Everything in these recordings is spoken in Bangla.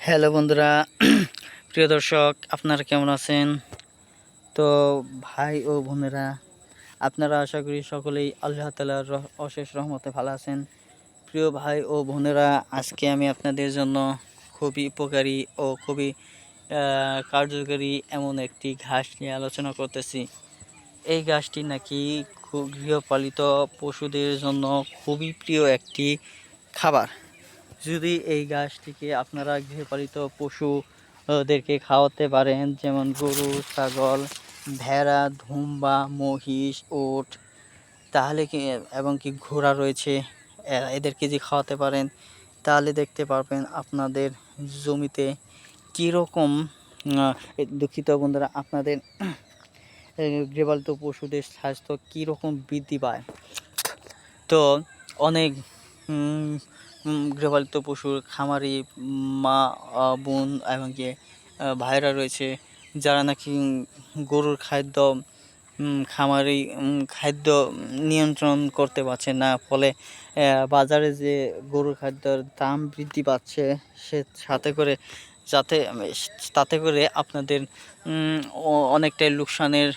হ্যালো বন্ধুরা, প্রিয় দর্শক, আপনারা কেমন আছেন? তো ভাই ও বোনেরা, আপনারা আশা করি সকলেই আল্লাহ তালার অশেষ রহমতে ভালো আছেন। প্রিয় ভাই ও বোনেরা, আজকে আমি আপনাদের জন্য খুবই উপকারী ও খুবই কার্যকরী এমন একটি ঘাস নিয়ে আলোচনা করতেছি। এই ঘাসটি নাকি গৃহপালিত পশুদের জন্য খুবই প্রিয় একটি খাবার। যদি এই গাছটিকে আপনারা গৃহপালিত পশুদেরকে খাওয়াতে পারেন, যেমন গরু, ছাগল, ভেড়া, ধুম্বা, মহিষ, ওট, তাহলে কি, এবং কি ঘোড়া রয়েছে এদেরকে যে খাওয়াতে পারেন, তাহলে দেখতে পারবেন আপনাদের জমিতে কীরকম দুঃখিত বন্ধুরা, আপনাদের গৃহপালিত পশুদের স্বাস্থ্য কীরকম বৃদ্ধি পায়। তো অনেক গৃহপালিত পশুর খামারি মা বোন এবং আহ, ভাইরা রয়েছে যারা নাকি গরুর খাদ্য খামারি খাদ্য নিয়ন্ত্রণ করতে পারছে না। ফলে বাজারে যে গরুর খাদ্যের দাম বৃদ্ধি পাচ্ছে সে সাথে করে যাতে তাতে করে আপনাদের অনেকটাই লোকসানের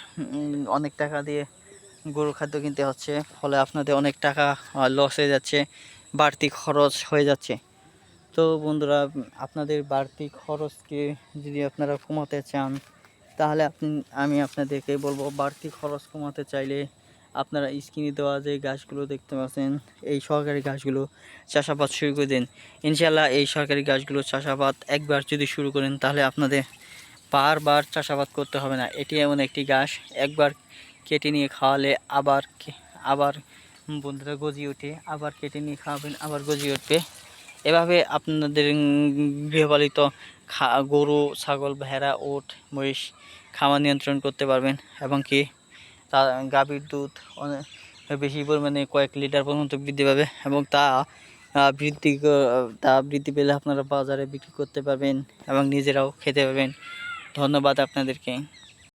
অনেক টাকা দিয়ে গরুর খাদ্য কিনতে হচ্ছে। ফলে আপনাদের অনেক টাকা লস হয়ে যাচ্ছে। বাড়তি খরচ হয়ে যাচ্ছে। তো বন্ধুরা, আপনাদের বাড়তি খরচকে যদি আপনারা কমাতে চান, তাহলে আপনি, আমি আপনাদেরকে বলব, বাড়তি খরচ কমাতে চাইলে আপনারা স্ক্রিনে দেওয়া যে গাছগুলো দেখতে পাচ্ছেন, এই সরকারি গাছগুলো চাষাবাদ শুরু করে দিন। ইনশাল্লাহ এই সরকারি গাছগুলো চাষাবাদ একবার যদি শুরু করেন, তাহলে আপনাদের বারবার চাষাবাদ করতে হবে না। এটি এমন একটি গাছ, একবার কেটে নিয়ে খাওয়ালে আবার আবার বন্ধুরা গজিয়ে ওঠে, আবার কেটে নিয়ে খাওয়াবেন, আবার গজিয়ে উঠবে এভাবে আপনাদের গৃহপালিত খা, গরু, ছাগল, ভেড়া, ওট, মহিষ খাওয়া নিয়ন্ত্রণ করতে পারবেন এবং কি তা গাভীর দুধ অনেক বেশি পরিমাণে কয়েক লিটার পর্যন্ত বৃদ্ধি পাবে এবং তা বৃদ্ধি তা বৃদ্ধি পেলে আপনারা বাজারে বিক্রি করতে পারবেন এবং নিজেরাও খেতে পারবেন। ধন্যবাদ আপনাদেরকে।